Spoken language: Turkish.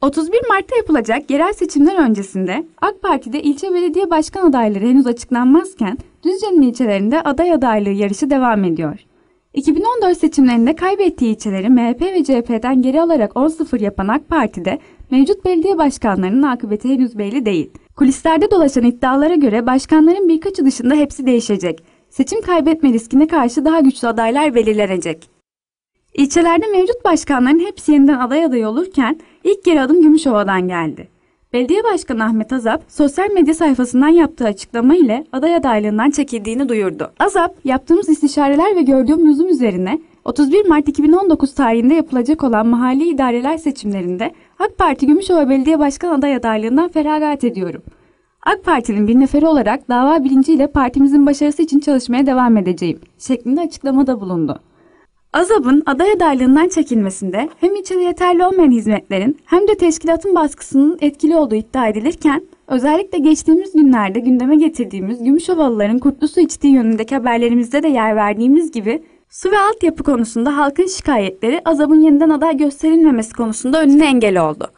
31 Mart'ta yapılacak yerel seçimler öncesinde AK Parti'de ilçe belediye başkan adayları henüz açıklanmazken Düzce'nin ilçelerinde aday adaylığı yarışı devam ediyor. 2014 seçimlerinde kaybettiği ilçeleri MHP ve CHP'den geri alarak 10-0 yapan AK Parti'de mevcut belediye başkanlarının akıbeti henüz belli değil. Kulislerde dolaşan iddialara göre başkanların birkaçı dışında hepsi değişecek. Seçim kaybetme riskine karşı daha güçlü adaylar belirlenecek. İlçelerde mevcut başkanların hepsi yeniden aday adayı olurken ilk geri adım Gümüşova'dan geldi. Belediye Başkanı Ahmet Azap sosyal medya sayfasından yaptığı açıklama ile aday adaylığından çekildiğini duyurdu. Azap, yaptığımız istişareler ve gördüğüm lüzum üzerine 31 Mart 2019 tarihinde yapılacak olan mahalli idareler seçimlerinde AK Parti Gümüşova Belediye Başkan aday adaylığından feragat ediyorum. AK Parti'nin bir neferi olarak dava bilinciyle partimizin başarısı için çalışmaya devam edeceğim şeklinde açıklamada bulundu. Azap'ın aday adaylığından çekilmesinde hem ilçede yeterli olmayan hizmetlerin hem de teşkilatın baskısının etkili olduğu iddia edilirken özellikle geçtiğimiz günlerde gündeme getirdiğimiz Gümüşovalıların kurtlu su içtiği yönündeki haberlerimizde de yer verdiğimiz gibi su ve altyapı konusunda halkın şikayetleri Azap'ın yeniden aday gösterilmemesi konusunda önüne engel oldu.